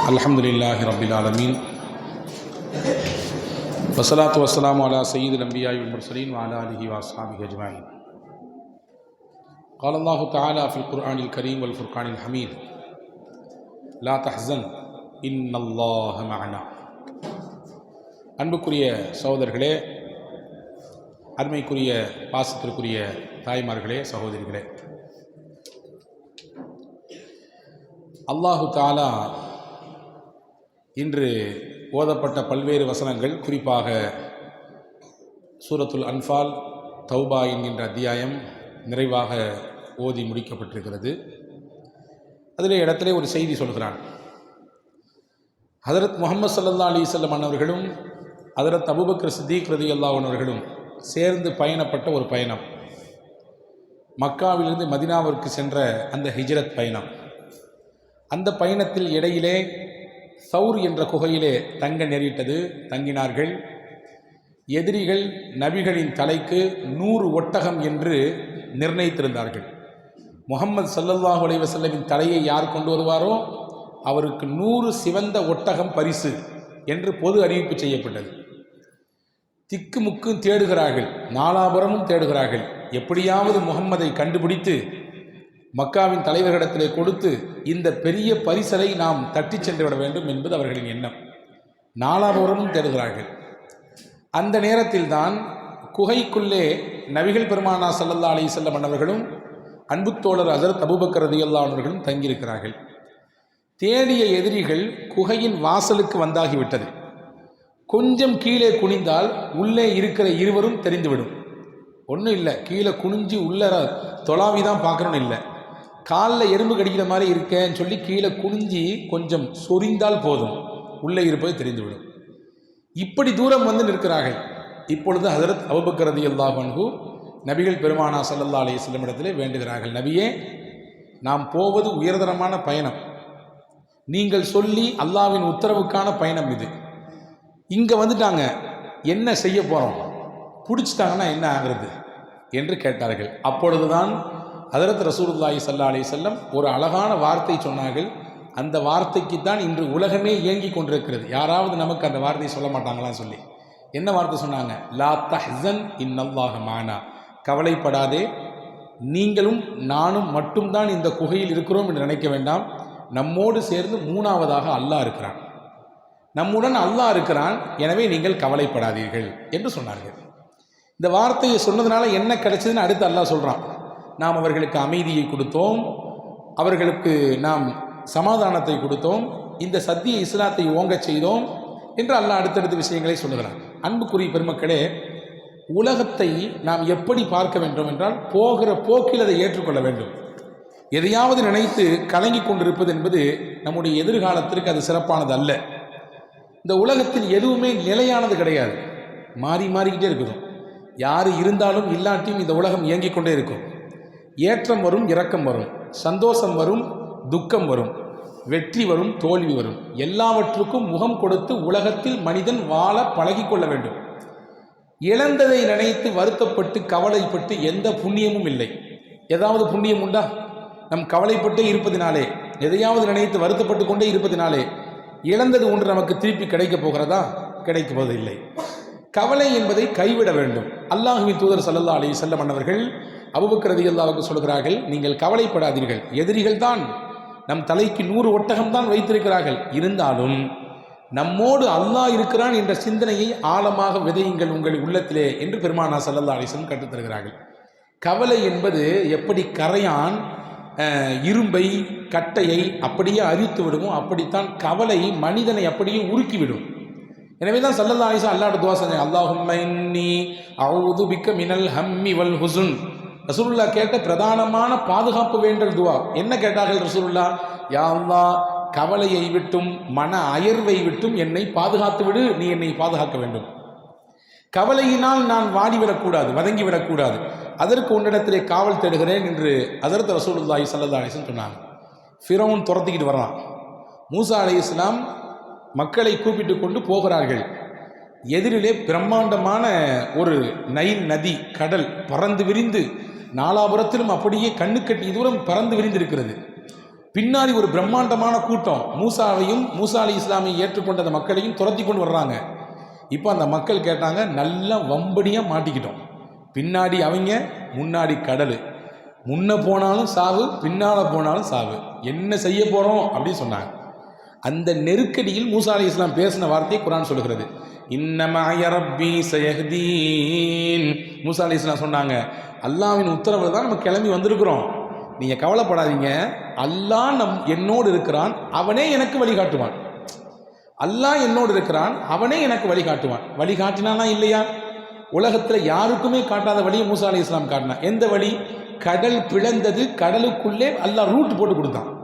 الحمد لله رب العالمين والصلاة والسلام على سيد الأنبياء والمرسلين وعلى آله وأصحابه أجمعين قال الله تعالى في القرآن الكريم والفرقان الحميد لا تحزن إن الله معنا அன்புக்குரிய சகோதரர்களே அருமைக்குரிய பாசத்திற்குரிய தாய்மார்களே சகோதரிகளே அல்லாஹு தாலா இன்று ஓதப்பட்ட பல்வேறு வசனங்கள் குறிப்பாக சூரத்துல் அன்ஃபால் தௌபா என்கின்ற அத்தியாயம் நிறைவாக ஓதி முடிக்கப்பட்டிருக்கிறது. அதிலே இடத்திலே ஒரு செய்தி சொல்கிறான். ஹதரத் முகமது சல்லா அலிசல்லம் அன்னவர்களும் ஹதரத் அபுபக்ர சித்திக் ரதி அல்லாஹனவர்களும் சேர்ந்து பயணப்பட்ட ஒரு பயணம். மக்காவிலிருந்து மதினாவிற்கு சென்ற அந்த ஹிஜ்ரத் பயணம். அந்த பயணத்தில் இடையிலே சவுர் என்ற குகையிலே தங்க நேரிட்டது தங்கினார்கள். எதிரிகள் நபிகளின் தலைக்கு நூறு ஒட்டகம் என்று நிர்ணயித்திருந்தார்கள். முகமது சல்லல்லாஹு அலைவசல்லமின் தலையை யார் கொண்டு வருவாரோ அவருக்கு நூறு சிவந்த ஒட்டகம் பரிசு என்று பொது அறிவிப்பு செய்யப்பட்டது. திக்குமுக்கும் தேடுகிறார்கள் நாலாபுரமும் தேடுகிறார்கள். எப்படியாவது முகம்மதை கண்டுபிடித்து மக்காவின் தலைவர்களிடத்திலே கொடுத்து இந்த பெரிய பரிசலை நாம் தட்டிச் சென்று விட வேண்டும் என்பது அவர்களின் எண்ணம். நாலாபுரமும் தேடுகிறார்கள். அந்த நேரத்தில் தான் குகைக்குள்ளே நபிகள் பெருமானா சல்லல்லா அலி செல்லம் அவர்களும் அன்புத்தோழர் அசரத் அபுபக்கர் ரதியல்லா அவர்களும் தங்கியிருக்கிறார்கள். தேடிய எதிரிகள் குகையின் வாசலுக்கு வந்தாகிவிட்டது. கொஞ்சம் கீழே குனிந்தால் உள்ளே இருக்கிற இருவரும் தெரிந்துவிடும். ஒன்றும் இல்லை கீழே குனிஞ்சு உள்ள தொலாவி தான் பார்க்கணும்னு இல்லை. காலில் எறும்பு கடிக்கிற மாதிரி இருக்கேன்னு சொல்லி கீழே குனிஞ்சி கொஞ்சம் சொரிந்தால் போதும். உள்ளே இருப்பது தெரிந்துவிடும். இப்படி தூரம் வந்து நிற்கிறார்கள். இப்பொழுது ஹசரத் அபுபக்கரதி அல்லாஹன்ஹூ நபிகள் பெருமானா சல்லல்லா அலி இடத்திலே வேண்டுகிறார்கள். நபியே நாம் போவது உயர்தரமான பயணம். நீங்கள் சொல்லி அல்லாவின் உத்தரவுக்கான பயணம் இது. இங்கே வந்துட்டாங்க. என்ன செய்ய போகிறோம் பிடிச்சிட்டாங்கன்னா என்ன ஆகிறது? என்று கேட்டார்கள். அப்பொழுதுதான் ஹதரத் ரசூலுல்லாஹி சல்லா அலி செல்லம் ஒரு அழகான வார்த்தை சொன்னார்கள். அந்த வார்த்தைக்கு தான் இன்று உலகமே இயங்கி கொண்டிருக்கிறது. யாராவது நமக்கு அந்த வார்த்தையை சொல்ல மாட்டாங்களான்னு சொல்லி. என்ன வார்த்தை சொன்னாங்க? லா தஹன் இன்னல்லாஹ மானா. கவலைப்படாதே. நீங்களும் நானும் மட்டும்தான் இந்த குகையில் இருக்கிறோம் என்று நினைக்க வேண்டாம். நம்மோடு சேர்ந்து மூணாவதாக அல்லாஹ் இருக்கிறான். நம்முடன் அல்லாஹ் இருக்கிறான். எனவே நீங்கள் கவலைப்படாதீர்கள் என்று சொன்னார்கள். இந்த வார்த்தையை சொன்னதுனால என்ன கிடைச்சதுன்னு அடுத்து அல்லாஹ் சொல்கிறான் நாம் அவர்களுக்கு அமைதியை கொடுத்தோம். அவர்களுக்கு நாம் சமாதானத்தை கொடுத்தோம். இந்த சத்திய இஸ்லாத்தை ஓங்கச் செய்தோம் என்று அல்லாஹ் அடுத்தடுத்த விஷயங்களை சொல்லுகிறான். அன்புக்குரிய பெருமக்களே உலகத்தை நாம் எப்படி பார்க்க வேண்டும் என்றால் போகிற போக்கில் அதை ஏற்றுக்கொள்ள வேண்டும். எதையாவது நினைத்து கலங்கி கொண்டிருப்பது என்பது நம்முடைய எதிர்காலத்திற்கு அது சிறப்பானது அல்ல. இந்த உலகத்தில் எதுவுமே நிலையானது கிடையாது. மாறி மாறிக்கிட்டே இருக்குது. யார் இருந்தாலும் இல்லாட்டியும் இந்த உலகம் இயங்கிக் கொண்டே இருக்கும். ஏற்றம் வரும் இரக்கம் வரும். சந்தோஷம் வரும் துக்கம் வரும். வெற்றி வரும் தோல்வி வரும். எல்லாவற்றுக்கும் முகம் கொடுத்து உலகத்தில் மனிதன் வாழ பழகிக்கொள்ள வேண்டும். இழந்ததை நினைத்து வருத்தப்பட்டு கவலைப்பட்டு எந்த புண்ணியமும் இல்லை. ஏதாவது புண்ணியம் உண்டா? நம் கவலைப்பட்டே இருப்பதினாலே எதையாவது நினைத்து வருத்தப்பட்டு கொண்டே இருப்பதினாலே இழந்தது ஒன்று நமக்கு திருப்பி கிடைக்கப் போகிறதா? கிடைக்கப் போவதில்லை. கவலை என்பதை கைவிட வேண்டும். அல்லாஹுவின் தூதர் சல்லல்லா அலி செல்லம் அன்னவர்கள் அபுபக்கரதி அல்லாவுக்கு சொல்கிறார்கள் நீங்கள் கவலைப்படாதீர்கள். எதிரிகள் தான் நம் தலைக்கு நூறு ஒட்டகம் தான் வைத்திருக்கிறார்கள். இருந்தாலும் நம்மோடு அல்லாஹ் இருக்கிறான் என்ற சிந்தனையை ஆழமாக விதையுங்கள் உங்கள் உள்ளத்திலே என்று பெருமானா சல்லல்லா அலிசன் கற்றுத்தருகிறார்கள் கவலை என்பது எப்படி கரையான் இரும்பை கட்டையை அப்படியே அரித்து விடுமோ அப்படித்தான் கவலை மனிதனை அப்படியே உருக்கிவிடும். எனவே தான் சல்லல்லா அலிசா அல்லாட துவா செஞ்சேன் அல்லாஹும்மி அவுது பிக்க மினல் ஹம்மி வல் ஹுசுன். ரசூலுல்லா கேட்ட பிரதானமான பாதுகாப்பு வேண்டல் துவா. என்ன கேட்டார்கள் ரசூலுல்லா யா கவலையை விட்டும் மன அயர்வை விட்டும் என்னை பாதுகாத்து விடு நீ என்னை பாதுகாக்க வேண்டும். கவலையினால் நான் வாடிவிடக்கூடாது வதங்கிவிடக்கூடாது அதற்கு உன்னிடத்திலே காவல் தேடுகிறேன் என்று அதர்த்த ரசூலுல்லாஹி சல்லா அலிஸ்லாம் சொன்னாங்க. ஃபிரௌன் துரத்திக்கிட்டு வர்றான். மூசா அலி இஸ்லாம் மக்களை கூப்பிட்டு கொண்டு போகிறார்கள். எதிரிலே பிரம்மாண்டமான ஒரு நைல் நதி கடல் பறந்து விரிந்து நாலாபுரத்திலும் அப்படியே கண்ணுக்கட்டி தூரம் பறந்து விரிந்திருக்கிறது. பின்னாடி ஒரு பிரம்மாண்டமான கூட்டம். மூசாவையும் மூசா அலி இஸ்லாமை ஏற்றுக்கொண்ட அந்த மக்களையும் துரத்தி கொண்டு வர்றாங்க. இப்போ அந்த மக்கள் கேட்டாங்க நல்லா வம்படியாக மாட்டிக்கிட்டோம். பின்னாடி அவங்க முன்னாடி கடல். முன்ன போனாலும் சாவு பின்னால் போனாலும் சாவு. என்ன செய்ய போகிறோம் அப்படின்னு சொன்னாங்க. அந்த நெருக்கடியில் மூசா அலி இஸ்லாம் பேசின வார்த்தையை குரான் சொல்லுகிறது. இன்னமாய சயஹ்தீன். மூசா சொன்னாங்க அல்லாவின் உத்தரவு தான் நம்ம கிளம்பி வந்திருக்கிறோம். நீங்கள் கவலைப்படாதீங்க. அல்லாஹ் நம் என்னோடு இருக்கிறான். அவனே எனக்கு வழிகாட்டுவான் அல்லாஹ் என்னோடு இருக்கிறான். அவனே எனக்கு வழிகாட்டுவான் வழிகாட்டினானா இல்லையா? உலகத்தில் யாருக்குமே காட்டாத வழியை மூசா அலி இஸ்லாம் காட்டினான் எந்த வழி? கடல் பிளந்தது கடலுக்குள்ளே அல்லாஹ் ரூட் போட்டு கொடுத்தான்.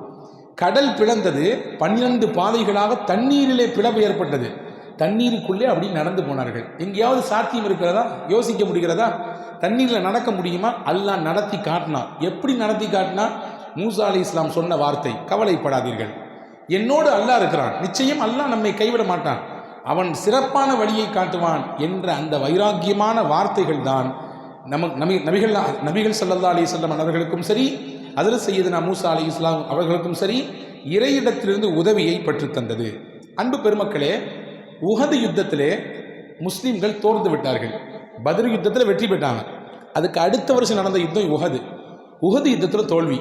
கடல் பிளந்தது பன்னிரண்டு பாதைகளாக தண்ணீரிலே பிளவு ஏற்பட்டது. தண்ணீருக்குள்ளே அப்படி நடந்து போனார்கள். எங்கேயாவது சாத்தியம் இருக்கிறதா? யோசிக்க முடிகிறதா? தண்ணீரில் நடக்க முடியுமா? அல்லாஹ் நடத்தி காட்டினான் எப்படி நடத்தி காட்டினா? மூசா அலி இஸ்லாம் சொன்ன வார்த்தை கவலைப்படாதீர்கள். என்னோடு அல்லாஹ் இருக்கிறான். நிச்சயம் அல்லாஹ் நம்மை கைவிட மாட்டான். அவன் சிறப்பான வழியை காட்டுவான் என்ற அந்த வைராக்கியமான வார்த்தைகள் தான் நம நபி நபிகள் நபிகள் சல்லல்லா அலி சொல்லம் அவர்களுக்கும் சரி அதில் செய்யதுனா மூசா அலி இஸ்லாம் அவர்களுக்கும் சரி இறையிடத்திலிருந்து உதவியை பெற்றுத்தந்தது அன்பு பெருமக்களே உகது யுத்தத்திலே முஸ்லீம்கள் தோர்ந்து விட்டார்கள். பத்ர் யுத்தத்தில் வெற்றி பெற்றாங்க. அதுக்கு அடுத்த வருஷம் நடந்த யுத்தம் உகது. உகது யுத்தத்தில் தோல்வி.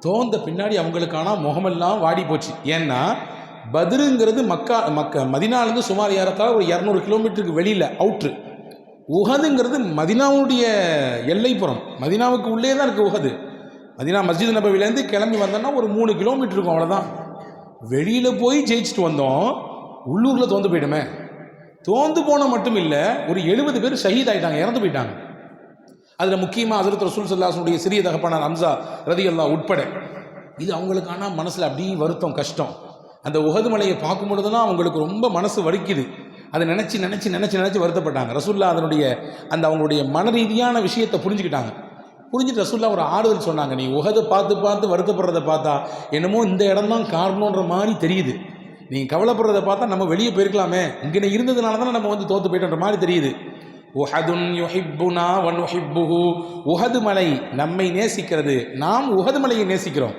தோந்த பின்னாடி அவங்களுக்கான முகமெல்லாம் வாடி போச்சு. ஏன்னா பத்ருங்கிறது மக்கா மக்க மதினாலேருந்து சுமார் ஏறத்தால் ஒரு இரநூறு கிலோமீட்டருக்கு வெளியில் அவுட்ரு. உஹதுங்கிறது மதினாவுடைய எல்லைப்புறம். மதினாவுக்கு உள்ளே தான் இருக்குது உஹது மதினா மஸ்ஜித் நபவிலேருந்து கிளம்பி வந்தோன்னா ஒரு மூணு கிலோமீட்டர் இருக்கும் அவ்வளோதான் வெளியில் போய் ஜெயிச்சுட்டு வந்தோம். உள்ளூரில் தோந்து போயிடுமே. தோந்து போன மட்டும் இல்லை ஒரு எழுபது பேர் ஷஹீத் ஆயிட்டாங்க இறந்து போயிட்டாங்க. அதில் முக்கியமாக ஹசரத் ரசூல் சல்லாசனுடைய சிறிய தகப்பனார் அம்சா ரதி அல்லா உட்பட. இது அவங்களுக்கான மனசில் அப்படியே வருத்தம் கஷ்டம். அந்த உகது மலையை பார்க்கும் பொழுதுலாம் அவங்களுக்கு ரொம்ப மனசு வலிக்குது. அதை நினச்சி நினச்சி நினச்சி நினச்சி வருத்தப்பட்டாங்க. ரசூல்லா அதனுடைய அந்த அவங்களுடைய மன ரீதியான விஷயத்தை புரிஞ்சுக்கிட்டாங்க. புரிஞ்சுட்டு ரசூல்லா ஒரு ஆறுதல் சொன்னாங்க நீ உகதை பார்த்து பார்த்து வருத்தப்படுறதை பார்த்தா என்னமோ இந்த இடம்தான் காரணன்ற மாதிரி தெரியுது. நீங்கள் கவலைப்படுறதை பார்த்தா நம்ம வெளியே போயிருக்கலாமே. இங்கே இருந்ததுனால தான் நம்ம வந்து தோற்று போயிட்டோன்ற மாதிரி தெரியுது. உஹதுன் யுஹிப்புனா வன் உஹிப்புஹு உஹது மலை நம்மை நேசிக்கிறது. நாம் உஹது மலையை நேசிக்கிறோம்.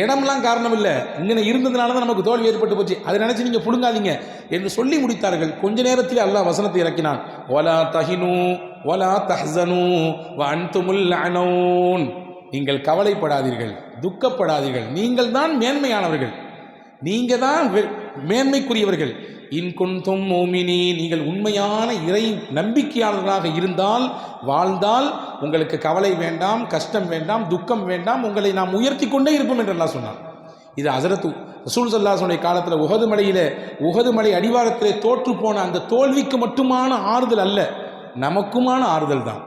இடம்லாம் காரணம் இல்லை இங்கே இருந்ததுனால தான் நமக்கு தோல்வி ஏற்பட்டு போச்சு. அதை நினச்சி நீங்கள் புடுங்காதீங்க என்று சொல்லி முடித்தார்கள். கொஞ்ச நேரத்தில் அல்லாஹ் வசனத்தை இறக்கினான். ஒலா தஹினு ஒலா தஹ்சனு வ அன்துமுல் அனோன் நீங்கள் கவலைப்படாதீர்கள் துக்கப்படாதீர்கள். நீங்கள் தான் மேன்மையானவர்கள். நீங்கள் தான் மேன்மைக்குரியவர்கள். இன்குந்தும் மோமினி நீங்கள் உண்மையான இறை நம்பிக்கையாளர்களாக இருந்தால் வாழ்ந்தால் உங்களுக்கு கவலை வேண்டாம் கஷ்டம் வேண்டாம் துக்கம் வேண்டாம் உங்களை நாம் உயர்த்தி கொண்டே இருப்போம் என்று அல்லாஹ் சொன்னான். இது அசரத்து ரசூல் சல்லாசனுடைய காலத்தில் உகது மலையில் உகது மலை அடிவாரத்திலே தோற்று போன அந்த தோல்விக்கு மட்டுமான ஆறுதல் அல்ல நமக்குமான ஆறுதல் தான்.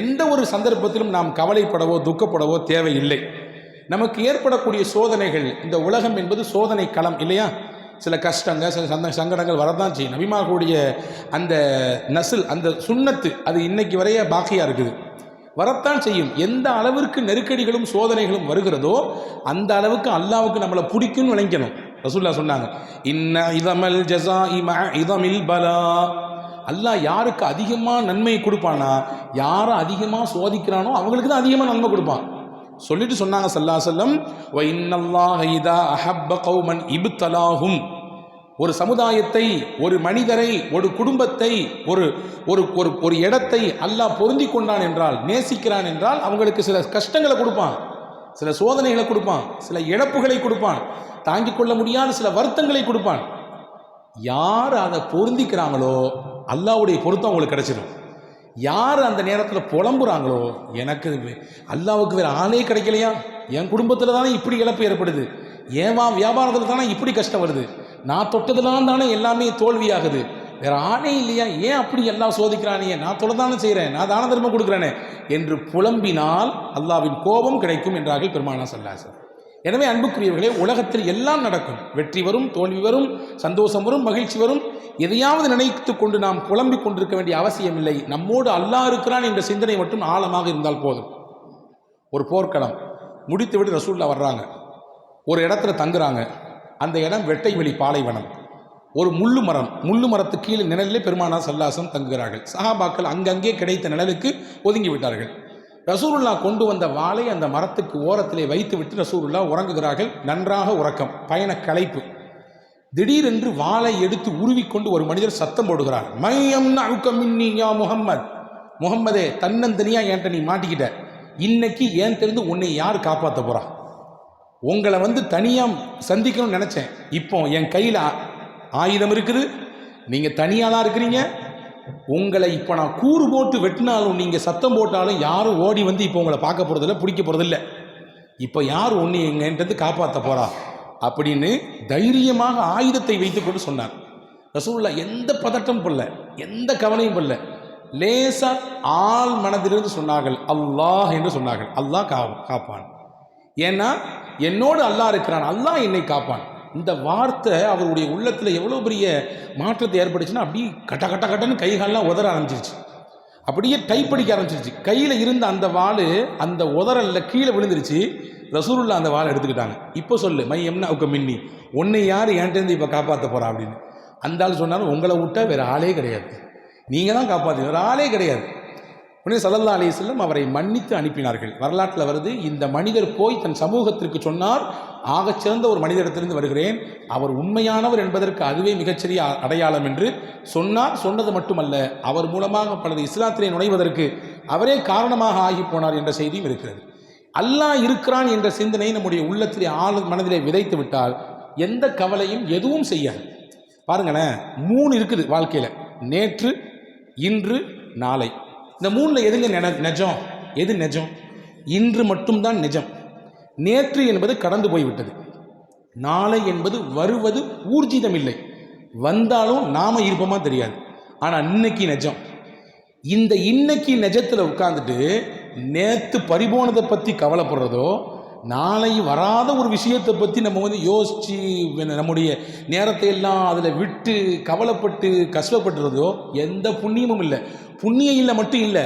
எந்த ஒரு சந்தர்ப்பத்திலும் நாம் கவலைப்படவோ துக்கப்படவோ தேவையில்லை. நமக்கு ஏற்படக்கூடிய சோதனைகள் இந்த உலகம் என்பது சோதனை களம் இல்லையா? சில கஷ்டங்கள் சில சந்த சங்கடங்கள் வரதான் செய்யும். நபிமார்களுடைய அந்த நசில் அந்த சுண்ணத்து அது இன்னைக்கு வரைய பாக்கியாக இருக்குது. வரத்தான் செய்யும். எந்த அளவிற்கு நெருக்கடிகளும் சோதனைகளும் வருகிறதோ அந்த அளவுக்கு அல்லாவுக்கு நம்மளை பிடிக்கும்னு நினைக்கணும் ரசூல்லா சொன்னாங்க இன்ன இதமல் ஜசா இம இதமில் பலா. அல்லாஹ் யாருக்கு அதிகமாக நன்மையை கொடுப்பானா யாரை அதிகமாக சோதிக்கிறானோ அவங்களுக்கு தான் அதிகமாக நன்மை கொடுப்பான். சொல்லிட்டு சொன்னாங்க சல்லா செல்லம் வ இன்னல்லாஹ இதா அஹப்ப கௌமன் இபுத்தலாஹும் ஒரு சமுதாயத்தை ஒரு மனிதரை ஒரு குடும்பத்தை ஒரு ஒரு ஒரு ஒரு இடத்தை அல்லாஹ் பொருந்தி கொண்டான் என்றால் நேசிக்கிறான் என்றால் அவங்களுக்கு சில கஷ்டங்களை கொடுப்பான் சில சோதனைகளை கொடுப்பான் சில இழப்புகளை கொடுப்பான் தாங்கிக் கொள்ள முடியாத சில வருத்தங்களை கொடுப்பான். யார் அதை பொருந்திக்கிறாங்களோ அல்லாஹ்வுடைய பொருத்தம் அவங்களுக்கு கிடைச்சிடும் யார் அந்த நேரத்தில் புலம்புறாங்களோ எனக்கு அல்லாவுக்கு வேறு ஆளே கிடைக்கலையா? என் குடும்பத்தில் தானே இப்படி இழப்பு ஏற்படுது. ஏன் வியாபாரத்தில் தானே இப்படி கஷ்டம் வருது. நான் தொட்டதுலாம் தானே எல்லாமே தோல்வியாகுது. வேற ஆணே இல்லையா? ஏன் அப்படி எல்லாம் சோதிக்கிறானே? நான் தொலை தானே செய்கிறேன் நான் தான தர்மம் கொடுக்குறேனே? என்று புலம்பினால் அல்லாவின் கோபம் கிடைக்கும் என்றார்கள் பெருமானா சல்லாசர் எனவே அன்புக்குரியவர்களே உலகத்தில் எல்லாம் நடக்கும். வெற்றி வரும் தோல்வி வரும் சந்தோஷம் வரும் மகிழ்ச்சி வரும். எதையாவது நினைத்து கொண்டு நாம் புலம்பிக் கொண்டிருக்க வேண்டிய அவசியமில்லை. நம்மோடு அல்லாஹ் இருக்கிறான் என்ற சிந்தனை மட்டும் ஆழமாக இருந்தால் போதும். ஒரு போர்க்களம். முடித்துவிட்டு ரசூல்லா வர்றாங்க. ஒரு இடத்துல தங்குறாங்க. அந்த இடம் வெட்டை வெளி பாலைவனம். ஒரு முள்ளு மரம். முள்ளு மரத்து கீழே நிழலிலே பெருமானா சல்லாசம் தங்குகிறார்கள். சஹாபாக்கள் அங்கங்கே கிடைத்த நிழலுக்கு ஒதுங்கி விட்டார்கள். ரசூருல்லா கொண்டு வந்த வாளை அந்த மரத்துக்கு ஓரத்திலே வைத்துவிட்டு ரசூருல்லா உறங்குகிறார்கள். நன்றாக உறக்கம் பயண களைப்பு. திடீரென்று வாளை எடுத்து உருவிக்கொண்டு ஒரு மனிதர் சத்தம் போடுகிறார். மையம் மின்னி யா முகம்மது முகம்மதே தன்னந்தனியா என்கிட்ட நீ மாட்டிக்கிட்ட. இன்னைக்கு ஏன் தெரிந்து உன்னை யார் காப்பாற்ற போறா? உங்களை வந்து தனியாக சந்திக்கணும்னு நினச்சேன். இப்போ என் கையில் ஆயுதம் இருக்குது. நீங்கள் தனியாக தான் இருக்கிறீங்க. உங்களை இப்போ நான் கூறு போட்டு வெட்டினாலும் நீங்கள் சத்தம் போட்டாலும் யாரும் ஓடி வந்து இப்போ உங்களை பார்க்க போகிறதில்ல பிடிக்க போகிறதில்ல இப்போ யார் ஒன்று எங்கன்றது காப்பாற்ற போகிறா அப்படின்னு தைரியமாக ஆயுதத்தை வைத்துக்கொண்டு சொன்னார். ரசூல்லா எந்த பதட்டம் பண்ணல எந்த கவலையும் பண்ணல லேசா ஆள் மனதிலிருந்து சொன்னார்கள் அல்லாஹ் என்று சொன்னார்கள். அல்லாஹ் கா காப்பான். ஏன்னா என்னோடு அல்லாஹ் இருக்கிறான் அல்லாஹ் என்னை காப்பான். இந்த வார்த்தை அவருடைய உள்ளத்தில் எவ்வளோ பெரிய மாற்றத்தை ஏற்படுச்சுன்னா அப்படியே கட்ட கட்ட கட்டன்னு கைகாலெலாம் உதற ஆரம்பிச்சிருச்சு. அப்படியே டைப் அடிக்க ஆரம்பிச்சிருச்சு. கையில் இருந்த அந்த வாள் அந்த உதறல்ல கீழே விழுந்துருச்சு. ரசூலுல்லா அந்த வாழை எடுத்துக்கிட்டாங்க. இப்போ சொல்லு மை எம்னா உக்க மின்னி ஒன்று யார் என்கிட்டேருந்து இப்போ காப்பாற்ற போகிறா அப்படின்னு. அந்த ஆள் சொன்னாலும் உங்களை விட்டா வேற ஆளே கிடையாது. நீங்கள் தான் காப்பாற்று வேறு ஆளே கிடையாது. உடனே சல்லல்லா அலிஸ்லம் அவரை மன்னித்து அனுப்பினார்கள். வரலாற்றில் வருது இந்த மனிதர் போய் தன் சமூகத்திற்கு சொன்னார் ஆகச் சிறந்த ஒரு மனிதரிடத்திலிருந்து வருகிறேன் அவர் உண்மையானவர் என்பதற்கு அதுவே மிகச்சிறிய அடையாளம் என்று சொன்னார். சொன்னது மட்டுமல்ல அவர் மூலமாக பலது இஸ்லாத்திலே நுழைவதற்கு அவரே காரணமாக ஆகி போனார் என்ற செய்தியும் இருக்கிறது. அல்லாஹ் இருக்கிறான் என்ற சிந்தனை நம்முடைய உள்ளத்திலே ஆழ மனதிலே விதைத்து விட்டால் எந்த கவலையும் எதுவும் செய்யாது. பாருங்களேன் மூணு இருக்குது வாழ்க்கையில். நேற்று இன்று நாளை. இந்த மூணில் எதுங்க நென- நிஜம்? எது நிஜம்? இன்று மட்டும்தான் நிஜம். நேற்று என்பது கடந்து போய்விட்டது. நாளை என்பது வருவது ஊர்ஜிதம் இல்லை வந்தாலும் நாம் இருப்போமா தெரியாது. ஆனால் இன்னைக்கு நிஜம். இந்த இன்னைக்கு நிஜத்தில் உட்காந்துட்டு நேற்று பறிபோனதை பற்றி கவலைப்படுறதோ நாளை வராத ஒரு விஷயத்தை பற்றி நம்ம வந்து யோசித்து நம்முடைய நேரத்தை எல்லாம் அதில் விட்டு கவலைப்பட்டு கஷ்டப்பட்டுறதோ எந்த புண்ணியமும் இல்லை. புண்ணியம் இல்லை மட்டும் இல்லை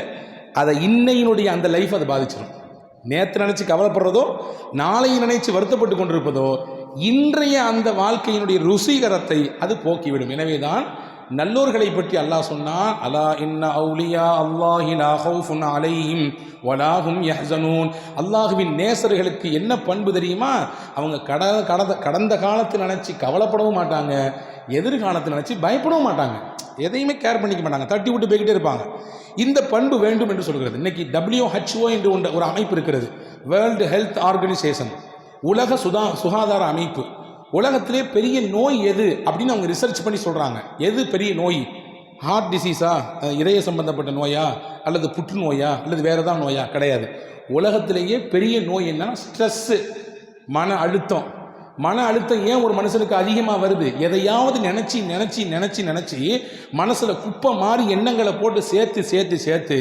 அதை இன்னையினுடைய அந்த லைஃப் அதை பாதிச்சிடும் நேற்று நினச்சி கவலைப்படுறதோ நாளை நினைச்சு வருத்தப்பட்டு கொண்டிருப்பதோ இன்றைய அந்த வாழ்க்கையினுடைய ருசிகரத்தை அது போக்கிவிடும். எனவே தான் நல்லோர்களை பற்றி அல்லாஹ் சொன்னான் அலா இன்ன அவுலியா அல்லாஹி லா ஹவுஃபுன் அலைஹிம் வலாஹும் யஹ்சனூன். அல்லாஹுவின் நேசர்களுக்கு என்ன பண்பு தெரியுமா? அவங்க கட கடந்த கடந்த காலத்தில் நினச்சி கவலைப்படவும் மாட்டாங்க எதிர்காலத்தில் நினச்சி பயப்படவும் மாட்டாங்க. எதையுமே கேர் பண்ணிக்க மாட்டாங்க தட்டி விட்டு போய்கிட்டே இருப்பாங்க. இந்த பண்பு வேண்டும் என்று சொல்கிறது. இன்னைக்கு டபிள்யூஹெச்ஓ என்று ஒன்று ஒரு அமைப்பு இருக்கிறது. வேர்ல்டு ஹெல்த் ஆர்கனைசேஷன் உலக சுதா சுகாதார அமைப்பு. உலகத்திலே பெரிய நோய் எது அப்படின்னு அவங்க ரிசர்ச் பண்ணி சொல்கிறாங்க எது பெரிய நோய்? ஹார்ட் டிசீஸா இதய சம்பந்தப்பட்ட நோயா? அல்லது புற்றுநோயா? அல்லது வேறு ஏதாவது நோயா? கிடையாது. உலகத்திலேயே பெரிய நோய் என்ன ஸ்ட்ரெஸ்ஸு மன அழுத்தம். மன அழுத்தம் ஏன் ஒரு மனுஷனுக்கு அதிகமாக வருது? எதையாவது நினச்சி நினச்சி நினச்சி நினச்சி மனசில் குப்பை மாதிரி எண்ணங்களை போட்டு சேர்த்து சேர்த்து சேர்த்து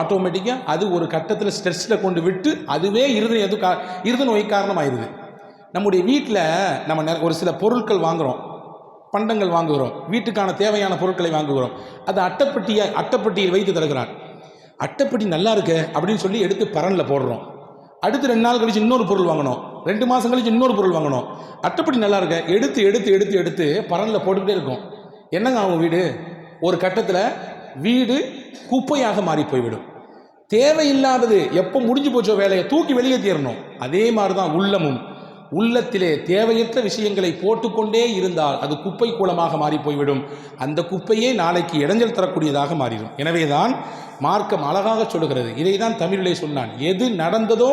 ஆட்டோமேட்டிக்காக அது ஒரு கட்டத்தில் ஸ்ட்ரெஸ்ஸில் கொண்டு விட்டு அதுவே இருது எது கா இருத நோய் காரணமாயிருது. நம்முடைய வீட்டில் நம்ம நெ- ஒரு சில பொருட்கள் வாங்குகிறோம் பண்டங்கள் வாங்குகிறோம். வீட்டுக்கான தேவையான பொருட்களை வாங்குகிறோம். அதை அட்டைப்பட்டியை அட்டைப்பட்டியில் வைத்து தருகிறான். அட்டைப்பட்டி நல்லா இருக்கு அப்படின்னு சொல்லி எடுத்து பரனில் போடுறோம். அடுத்து ரெண்டு நாள் கழிச்சு இன்னொரு பொருள் வாங்கணும். ரெண்டு மாதம் கழிச்சு இன்னொரு பொருள் வாங்கணும். அட்டைப்பட்டி நல்லா இருக்க. எடுத்து எடுத்து எடுத்து எடுத்து பரனில் போட்டுக்கிட்டே இருக்கும். என்னங்க ஆகும் வீடு? ஒரு கட்டத்தில் வீடு குப்பையாக மாறி போய்விடும். தேவையில்லாதது எப்போ முடிஞ்சு போச்சோ வேலையை தூக்கி வெளியே தீரணும் அதே மாதிரி தான் உள்ளமும். உள்ளத்திலே தேவையற்ற விஷயங்களை போட்டுக்கொண்டே இருந்தால் அது குப்பை கூலமாக மாறி போய்விடும் அந்த குப்பையே நாளைக்கு இடைஞ்சல் தரக்கூடியதாக மாறிடும். எனவேதான் மார்க்கம் அழகாக சொல்லுகிறது. இதை தான் தமிழிலே சொன்னான். எது நடந்ததோ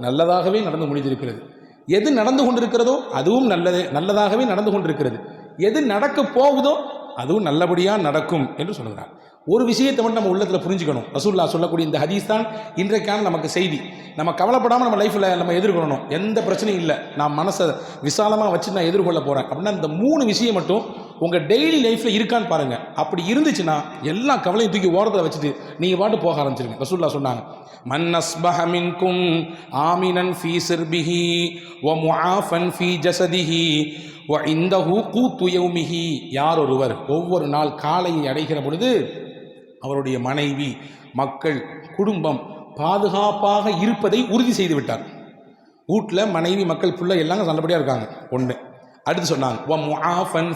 நல்லதாகவே நடந்து முடிந்திருக்கிறது. எது நடந்து கொண்டிருக்கிறதோ அதுவும் நல்லதே நல்லதாகவே நடந்து கொண்டிருக்கிறது. எது நடக்க போகுதோ அதுவும் நல்லபடியாக நடக்கும் என்று சொல்கிறார் ஒரு விஷயத்தை மட்டும் நம்ம உள்ளத்தில் புரிஞ்சுக்கணும். ரசூல்லா சொல்லக்கூடிய இந்த ஹதீஸ் தான் இன்றைக்கான நமக்கு செய்தி. நம்ம கவலைப்படாமல் நம்ம லைஃப்பில் நம்ம எதிர்கொள்ளணும். எந்த பிரச்சனையும் இல்லை. நான் மனசை விசாலமாக வச்சு நான் எதிர்கொள்ள போகிறேன் அப்படின்னா இந்த மூணு விஷயம் மட்டும் உங்கள் டெய்லி லைஃப்பில் இருக்கான்னு பாருங்கள் அப்படி இருந்துச்சுன்னா எல்லா கவலையும் தூக்கி ஓரத்தில் வச்சுட்டு நீங்கள் பாட்டு போக ஆரம்பிச்சிருங்க. ரசூல்லா சொன்னாங்க மன்னஸ் அஸ்பஹ மின்கும் ஆமினன் ஃபீ சிர்பிஹி வ முஆஃபன் ஃபீ ஜசதிஹி வ இந்தஹு கூத்து யார் ஒருவர் ஒவ்வொரு நாள் காலையை அடைகிற பொழுது அவருடைய மனைவி மக்கள் குடும்பம் பாதுகாப்பாக இருப்பதை உறுதி செய்து விட்டார் வீட்டில் மனைவி மக்கள் பிள்ளை எல்லாம் நல்லபடியாக இருக்காங்க. ஒன்று அடுத்து சொன்னாங்க வ முஆஃபன்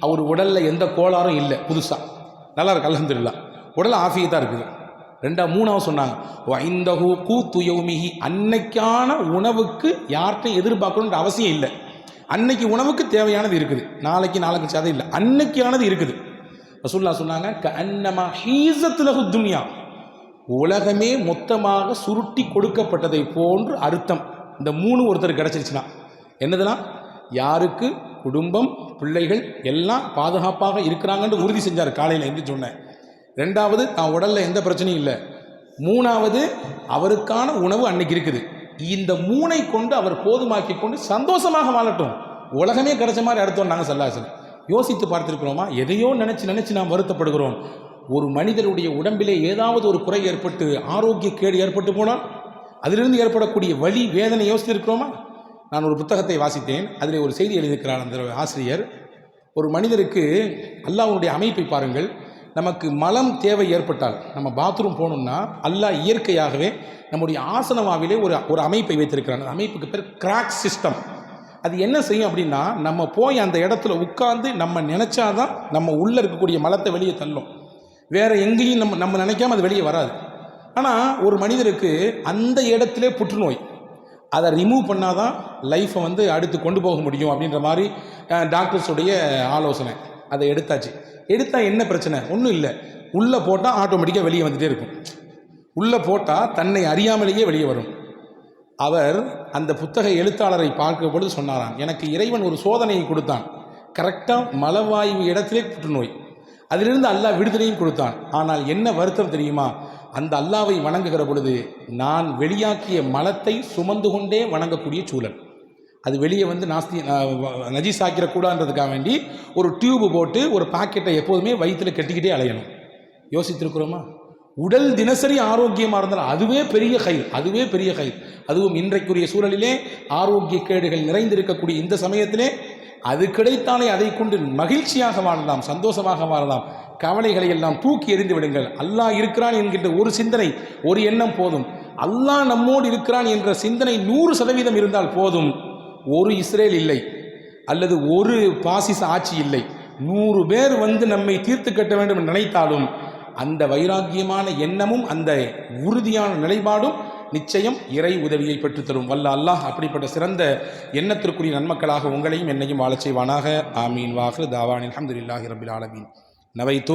அவர் உடலில் எந்த கோளாறும் இல்லை புதுசாக நல்லா இருக்கு அலமதுல்லா உடல் ஆஃபியத்தாக இருக்குது. ரெண்டா மூணாவது சொன்னாங்க வைந்தஹு கூ அன்னைக்கான உணவுக்கு யார்கிட்டையும் எதிர்பார்க்கணுன்ற அவசியம் இல்லை. அன்னைக்கு உணவுக்கு தேவையானது இருக்குது. நாளைக்கு நாளைக்கு சதை இல்லை. அன்னைக்கானது இருக்குது. ரசூல்லா சொன்னாங்க க அன்னமா ஹீசத்துலகு துன்யா. உலகமே மொத்தமாக சுருட்டி கொடுக்கப்பட்டதை போன்று அர்த்தம். இந்த மூணு ஒருத்தர் கிடச்சிருச்சுன்னா. என்னதுன்னா யாருக்கு குடும்பம் பிள்ளைகள் எல்லாம் பாதுகாப்பாக இருக்கிறாங்கன்னு உறுதி செஞ்சார். காலையில் எந்த சொன்னேன் ரெண்டாவது தான் உடலில் எந்த பிரச்சனையும் இல்லை. மூணாவது அவருக்கான உணவு அன்னைக்கு இருக்குது. இந்த மூனை கொண்டு அவர் போதுமாக்கி கொண்டு சந்தோஷமாக வாழட்டும். உலகமே கிடைச்ச மாதிரி அடுத்தோம் நாங்கள் சல்லாசன் யோசித்து பார்த்திருக்கிறோமா? எதையோ நினச்சி நினச்சி நாம் வருத்தப்படுகிறோம். ஒரு மனிதருடைய உடம்பிலே ஏதாவது ஒரு குறை ஏற்பட்டு ஆரோக்கிய கேடு ஏற்பட்டு போனால் அதிலிருந்து ஏற்படக்கூடிய வழி வேதனை யோசித்திருக்கிறோமா? நான் ஒரு புத்தகத்தை வாசித்தேன். அதில் ஒரு செய்தி எழுதியிருக்கிறார் அந்த ஆசிரியர். ஒரு மனிதருக்கு அல்லாவுடைய அமைப்பை பாருங்கள். நமக்கு மலம் தேவை ஏற்பட்டால் நம்ம பாத்ரூம் போகணும்னா அல்லாஹ் இயற்கையாகவே நம்முடைய ஆசனமாவிலே ஒரு ஒரு அமைப்பை வைத்திருக்கிறான். அந்த அமைப்புக்கு பேர் கிராக் சிஸ்டம் அது என்ன செய்யும் அப்படின்னா நம்ம போய் அந்த இடத்துல உட்காந்து நம்ம நினச்சாதான் நம்ம உள்ளே இருக்கக்கூடிய மலத்தை வெளியே தள்ளும். வேறு எங்கேயும் நம்ம நம்ம நினைக்காம அது வெளியே வராது. ஆனால் ஒரு மனிதருக்கு அந்த இடத்துல புற்றுநோய். அதை ரிமூவ் பண்ணாதான் லைஃப்பை வந்து அடுத்து கொண்டு போக முடியும் அப்படின்ற மாதிரி டாக்டர்ஸுடைய ஆலோசனை. அதை எடுத்தாச்சு. எடுத்தால் என்ன பிரச்சனை? ஒன்றும் இல்லை. உள்ளே போட்டால் ஆட்டோமேட்டிக்காக வெளியே வந்துகிட்டே இருக்கும். உள்ளே போட்டால் தன்னை அறியாமலேயே வெளியே வரும். அவர் அந்த புத்தக எழுத்தாளரை பார்க்கும் பொழுது சொன்னாராம் எனக்கு இறைவன் ஒரு சோதனையை கொடுத்தான். கரெக்டாக மலவாயு இடத்திலே புற்றுநோய். அதிலிருந்து அல்லாஹ் விடுதலையும் கொடுத்தான். ஆனால் என்ன வருத்தம் தெரியுமா? அந்த அல்லாவை வணங்குகிற பொழுது நான் வெளியாக்கிய மலத்தை சுமந்து கொண்டே வணங்கக்கூடிய சூழல். அது வெளியே வந்து நாஸ்தி நஜீஸ் ஆக்கிடக்கூடாதுன்றதுக்காக வேண்டி ஒரு டியூப் போட்டு ஒரு பாக்கெட்டை எப்போதுமே வயிற்றுல கட்டிக்கிட்டே அலையணும். யோசித்திருக்கிறோமா? உடல் தினசரி ஆரோக்கியமாக இருந்தால் அதுவே பெரிய கை அதுவே பெரிய கை அதுவும் இன்றைக்குரிய சூழலிலே ஆரோக்கிய கேடுகள் நிறைந்திருக்கக்கூடிய இந்த சமயத்திலே அது கிடைத்தாலே அதை கொண்டு மகிழ்ச்சியாக வாழலாம் சந்தோஷமாக வாழலாம். கவலைகளை எல்லாம் தூக்கி எறிந்து விடுங்கள். அல்லாஹ் இருக்கிறான் என்கின்ற ஒரு சிந்தனை ஒரு எண்ணம் போதும். அல்லாஹ் நம்மோடு இருக்கிறான் என்ற சிந்தனை நூறு சதவீதம் இருந்தால் போதும். ஒரு இஸ்ரேல் இல்லை அல்லது ஒரு பாசிச ஆட்சி இல்லை. நூறு பேர் வந்து நம்மை தீர்த்து கட்ட வேண்டும் என்று நினைத்தாலும் அந்த வைராக்கியமான எண்ணமும் அந்த உறுதியான நிலைப்பாடும் நிச்சயம் இறை உதவியை பெற்றுத்தரும். வல்ல அல்லாஹ் அப்படிப்பட்ட சிறந்த எண்ணத்திற்குரிய நன்மக்களாக உங்களையும் என்னையும் வாழச் செய்வானாக. ஆமீன். வாஹு தாவானின் அஹமதுல்லாஹி ரபில் ஆலமீன். நவைத்து